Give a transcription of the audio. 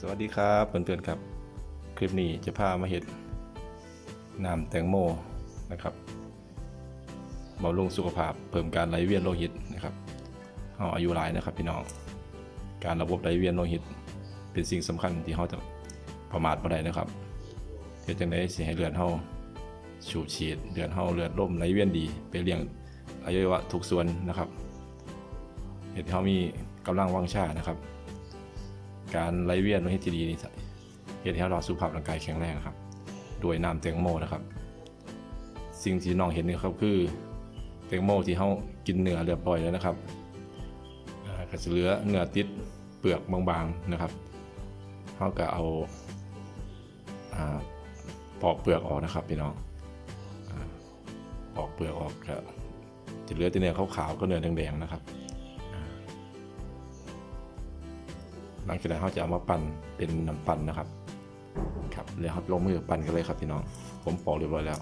สวัสดีครับเพื่อนๆครับ คลิปนี้จะพามาเห็ดน้ำแตงโมนะครับบำรุงสุขภาพเพิ่มการไหลเวียนโลหิตนะครับเราอายุหลายนะครับพี่น้องการระบบไหลเวียนโลหิต เป็นสิ่งสำคัญที่เราจะประมาทบ่ได้นะครับเฮ็ดจังได๋สิให้เลือดเฮาสูบฉีดเลือดเฮาเลือดลมไหลเวียนดี ไปเลี้ยงอวัยวะทุกส่วนนะครับเฮ็ดเฮามีกำลังวังชานะครับ การไหลเวียนโลหิตที่ดีนี่เฮ็ดให้เราสุขภาพร่างกายแข็งแรงครับโดวยน้ำแตงโมนะครับ สิ่งที่น้องเห็นนี่ครับคือแตงโมที่เฮากินเนื้อเรียบร้อยแล้วนะครับก็จะเหลือเนื้อติดเปลือกบางๆนะครับเฮาก็เอาปอกเปลือกออกนะครับพี่น้องปอกเปลือกออกก็จะเหลือแต่เนื้อขาวๆก็เนื้อแดงๆนะครับ หลังจากนั้นเขาจะเอามาปั่นเป็นน้ำปั่นนะครับครับเลยครับลงมือปั่นกันเลยครับพี่น้อง ผมปอกเรียบร้อยแล้ว